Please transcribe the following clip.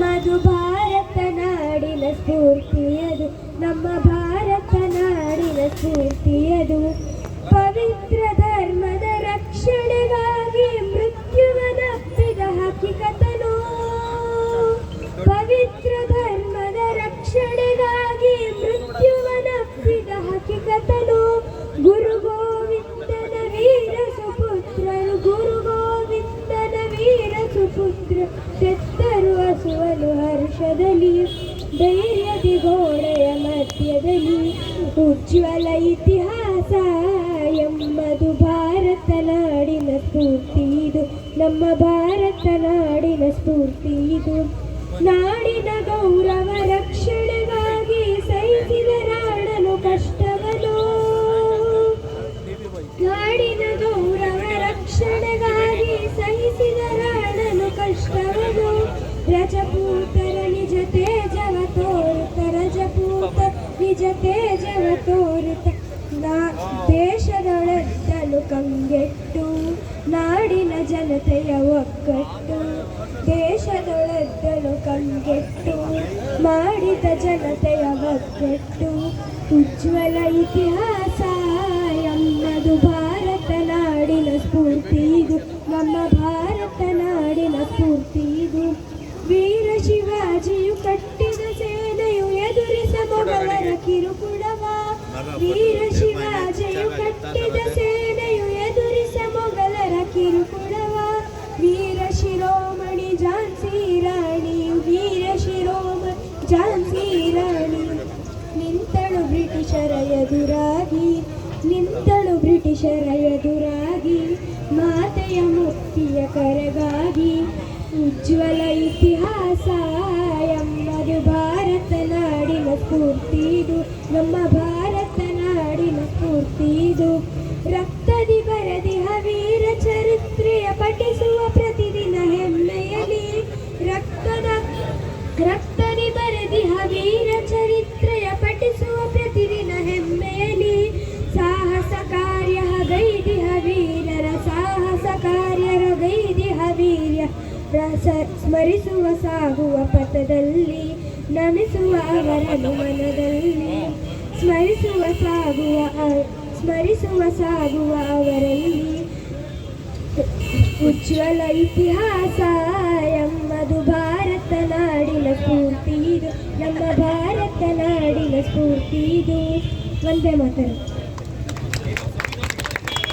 ನಮ್ಮದು ಭಾರತ ನಾಡಿನ ಸ್ಫೂರ್ತಿಯದು. ನಮ್ಮ ಭಾರತ ನಾಡಿನ ಸ್ಫೂರ್ತಿಯದು. ಪವಿತ್ರ ಧರ್ಮದ ರಕ್ಷಣೆಗಾಗಿ ಮೃತ್ಯುವನಪ್ಪಿದ ಹಕ್ಕಿಕತನು ಪವಿತ್ರ ಧರ್ಮದ ರಕ್ಷಣೆಗಾಗಿ ಮೃತ್ಯುವನಪ್ಪಿದ ಹಕ್ಕಿಕತನು ಗುರು ಗೋವಿಂದನ ವೀರ ಸುಪುತ್ರರು, ಗುರು ಗೋವಿಂದನ ವೀರ ಸುಪುತ್ರ ತೆತ್ತರು ಹಸುವನು ಹರ್ಷದಲ್ಲಿ, ಧೈರ್ಯದಿ ಗೋಡೆಯ ಮಧ್ಯದಲ್ಲಿ, ಉಜ್ವಲ ಇತಿಹಾಸ ಎಂಬದು ಭಾರತ ನಾಡಿನ ಸ್ಫೂರ್ತಿ ಇದು. ನಮ್ಮ ಭಾರತ ನಾಡಿನ ಸ್ಫೂರ್ತಿ ಇದು. ನಾಡಿನ ಗೌರವ ರಜಪೂತರ ನಿಜ ತೇಜವ ತೋರುತ್ತ, ರಜಪೂತ ನಿಜ ತೇಜವ ತೋರುತ್ತ, ನಾ ದೇಶದೊಳದ್ದಲು ಕಂಗೆಟ್ಟು, ನಾಡಿನ ಜನತೆಯ ಒಗ್ಗಟ್ಟು ದೇಶದೊಳದ್ದಲು ಕಂಗೆಟ್ಟು, ಮಾಡಿದ ಜನತೆಯ ಒಗ್ಗಟ್ಟು, ಉಜ್ವಲ ಇತಿಹಾಸ ಎಮ್ಮದು ಭಾರತ ಕಿರುಕುಳವ? ವೀರ ಶಿವಾಜಿಯು ಕಟ್ಟಿದ ಸೇನೆಯು ಎದುರಿಸ ಮೊಘಲರ ಕಿರುಕುಳವ? ವೀರ ಶಿರೋಮಣಿ ಝಾನ್ಸಿ ರಾಣಿ ವೀರ ಶಿರೋಮಣಿ ಝಾನ್ಸಿ ರಾಣಿ. ನಿಂತಳು ಬ್ರಿಟಿಷರ ಎದುರಾಗಿ ನಿಂತಳು ಬ್ರಿಟಿಷರ ಎದುರಾಗಿ ಇದು ನಮ್ಮ ಭಾರತ ನಾಡಿನ ಸ್ಫೂರ್ತಿ ಇದು ರಕ್ತದಿ ಬರದಿ ವೀರ ಚರಿತ್ರೆಯ ಪಠಿಸುವ ಪ್ರತಿದಿನ ಹೆಮ್ಮೆಯಲಿ ರಕ್ತದ, ರಕ್ತದಿ ಬರದಿ ವೀರ ಚರಿತ್ರೆಯ ಪಠಿಸುವ ಪ್ರತಿದಿನ ಹೆಮ್ಮೆಯಲಿ ಸಾಹಸ ಕಾರ್ಯ ಗೈದಿಹ ವೀರರ ಸಾಹಸ ಕಾರ್ಯರ ಗೈದಿಹ ಹವೀರ್ಯ ರಸ ಸ್ಮರಿಸುವ, ಸಾಗುವ ಪಥದಲ್ಲಿ. ನಮಿಸುವ ಅವರನ್ನು ಮನದಲ್ಲಿ, ಸ್ಮರಿಸುವ ಸಾಗುವ ಸ್ಮರಿಸುವ ಸಾಗುವ ಅವರಲ್ಲಿ ಉಜ್ವಲ ಇತಿಹಾಸ ಎಂಬದು ಭಾರತ ನಾಡಿನ ಸ್ಫೂರ್ತಿ ಇದು. ನಮ್ಮ ಭಾರತ ನಾಡಿನ ಸ್ಫೂರ್ತಿ ಇದು. ಒಂದೇ ಮಾತರು.